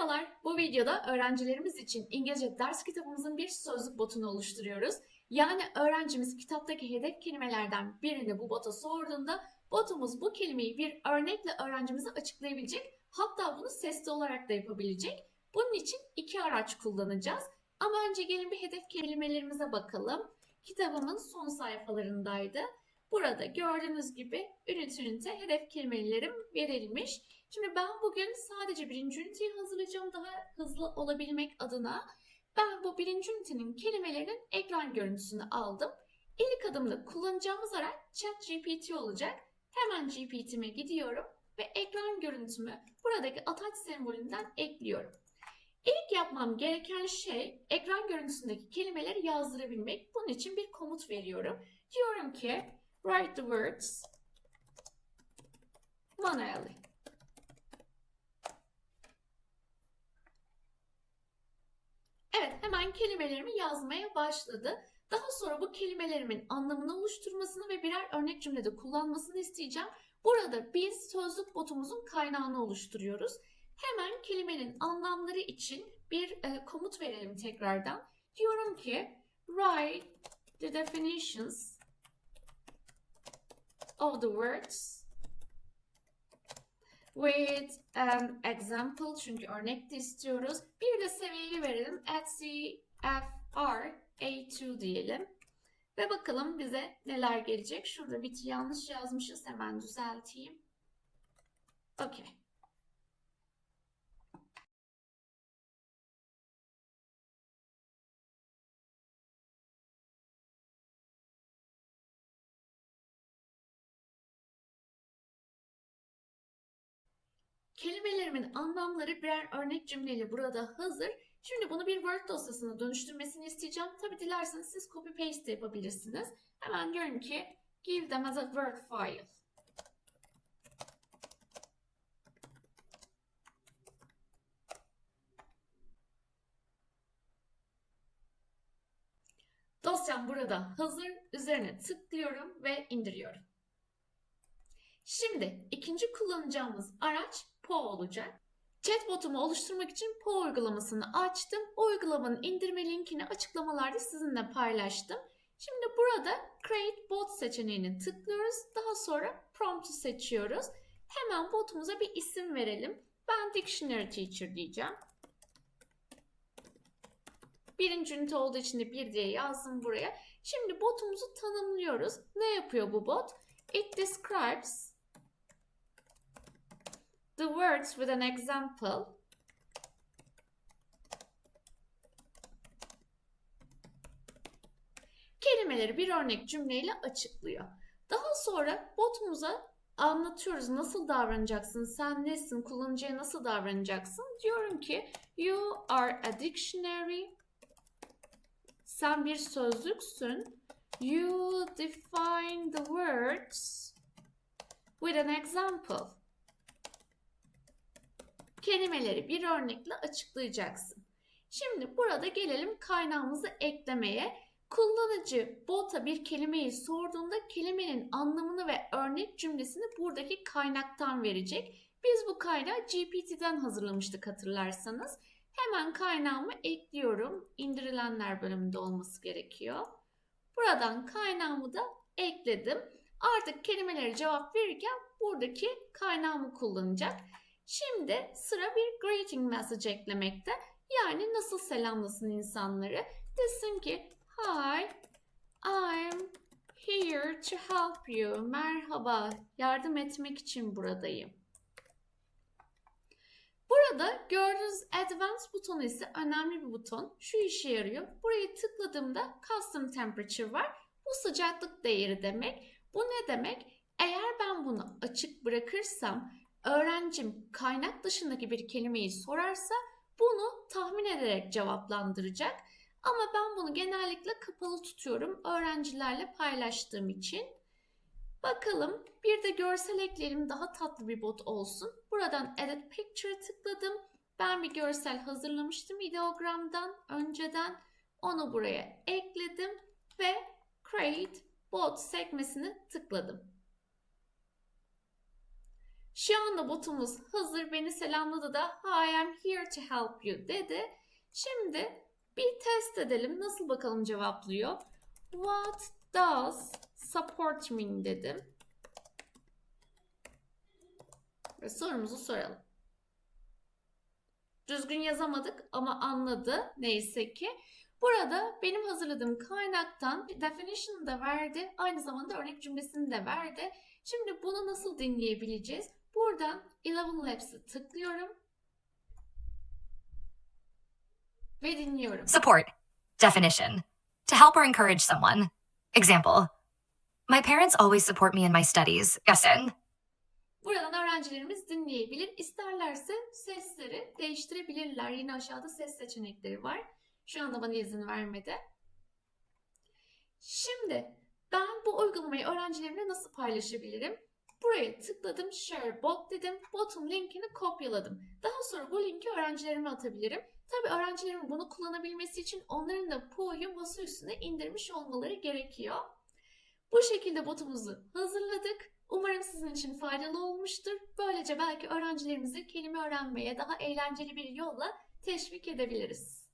Merhabalar, bu videoda öğrencilerimiz için İngilizce ders kitabımızın bir sözlük botunu oluşturuyoruz. Yani öğrencimiz kitaptaki hedef kelimelerden birini bu bota sorduğunda botumuz bu kelimeyi bir örnekle öğrencimize açıklayabilecek, hatta bunu sesli olarak da yapabilecek. Bunun için iki araç kullanacağız. Ama önce gelin bir hedef kelimelerimize bakalım. Kitabımın son sayfalarındaydı. Burada gördüğünüz gibi ünite ünite hedef kelimelerim verilmiş. Şimdi ben bugün sadece birinci üniteyi hazırlayacağım daha hızlı olabilmek adına. Ben bu birinci ünitenin kelimelerinin ekran görüntüsünü aldım. İlk adımda kullanacağımız araç ChatGPT olacak. Hemen GPT'me gidiyorum ve ekran görüntümü buradaki ataç sembolünden ekliyorum. İlk yapmam gereken şey ekran görüntüsündeki kelimeleri yazdırabilmek. Bunun için bir komut veriyorum. Diyorum ki write the words manually. Evet, hemen kelimelerimi yazmaya başladı. Daha sonra bu kelimelerimin anlamını oluşturmasını ve birer örnek cümlede kullanmasını isteyeceğim. Burada biz sözlük botumuzun kaynağını oluşturuyoruz. Hemen kelimenin anlamları için bir e, komut verelim tekrardan. Diyorum ki write the definitions of the words with an example çünkü örnek de istiyoruz. Bir de seviyeyi verelim. At CFR A2 diyelim. Ve bakalım bize neler gelecek. Şurada bir yanlış yazmışız. Hemen düzelteyim. Okey. Kelimelerimin anlamları birer örnek cümleyle burada hazır. Şimdi bunu bir Word dosyasına dönüştürmesini isteyeceğim. Tabi dilerseniz siz copy paste de yapabilirsiniz. Hemen diyorum ki give them as a Word file. Dosyam burada hazır. Üzerine tıklıyorum ve indiriyorum. Şimdi ikinci kullanacağımız araç Po olacak. Chatbot'umu oluşturmak için Po uygulamasını açtım. O uygulamanın indirme linkini açıklamalarda sizinle paylaştım. Şimdi burada Create Bot seçeneğini tıklıyoruz. Daha sonra Prompt'u seçiyoruz. Hemen botumuza bir isim verelim. Ben Dictionary Teacher diyeceğim. Birinci ünite olduğu için de bir diye yazdım buraya. Şimdi botumuzu tanımlıyoruz. Ne yapıyor bu bot? It describes words with an example. Kelimeleri bir örnek cümleyle açıklıyor. Daha sonra botumuza anlatıyoruz nasıl davranacaksın, sen nesin, kullanıcıya nasıl davranacaksın. Diyorum ki you are a dictionary. Sen bir sözlüksün. You define the words with an example kelimeleri bir örnekle açıklayacaksın. Şimdi burada gelelim kaynağımızı eklemeye. Kullanıcı bota bir kelimeyi sorduğunda kelimenin anlamını ve örnek cümlesini buradaki kaynaktan verecek. Biz bu kaynağı GPT'den hazırlamıştık hatırlarsanız. Hemen kaynağımı ekliyorum. İndirilenler bölümünde olması gerekiyor. Buradan kaynağımı da ekledim. Artık kelimelere cevap verirken buradaki kaynağımı kullanacak. Şimdi sıra bir greeting message eklemekte. Yani nasıl selamlasın insanları. Desin ki Hi, I'm here to help you. Merhaba, yardım etmek için buradayım. Burada gördüğünüz Advanced butonu ise önemli bir buton. Şu işe yarıyor. Burayı tıkladığımda Custom Temperature var. Bu sıcaklık değeri demek. Bu ne demek? Eğer ben bunu açık bırakırsam öğrencim kaynak dışındaki bir kelimeyi sorarsa bunu tahmin ederek cevaplandıracak. Ama ben bunu genellikle kapalı tutuyorum öğrencilerle paylaştığım için. Bakalım bir de görsel ekleyelim daha tatlı bir bot olsun. Buradan Edit Picture tıkladım. Ben bir görsel hazırlamıştım ideogramdan önceden. Onu buraya ekledim ve Create Bot sekmesini tıkladım. Şu anda botumuz hazır. Beni selamladı da I am here to help you dedi. Şimdi bir test edelim. Nasıl bakalım cevaplıyor. What does support mean dedim. Ve sorumuzu soralım. Düzgün yazamadık ama anladı neyse ki. Burada benim hazırladığım kaynaktan definition'ı da verdi. Aynı zamanda örnek cümlesini de verdi. Şimdi bunu nasıl dinleyebileceğiz? Buradan Eleven Labs'ı tıklıyorum. Ve dinliyorum. Support. Definition. To help or encourage someone. Example. My parents always support me in my studies. Gussen. Buradan öğrencilerimiz dinleyebilir. İsterlerse sesleri değiştirebilirler. Yine aşağıda ses seçenekleri var. Şu anda bana izin vermedi. Şimdi ben bu uygulamayı öğrencilerimle nasıl paylaşabilirim? Buraya tıkladım, share bot dedim, botun linkini kopyaladım. Daha sonra bu linki öğrencilerime atabilirim. Tabi öğrencilerimin bunu kullanabilmesi için onların da Po'yu masa üstüne indirmiş olmaları gerekiyor. Bu şekilde botumuzu hazırladık. Umarım sizin için faydalı olmuştur. Böylece belki öğrencilerimizi kelime öğrenmeye daha eğlenceli bir yolla teşvik edebiliriz.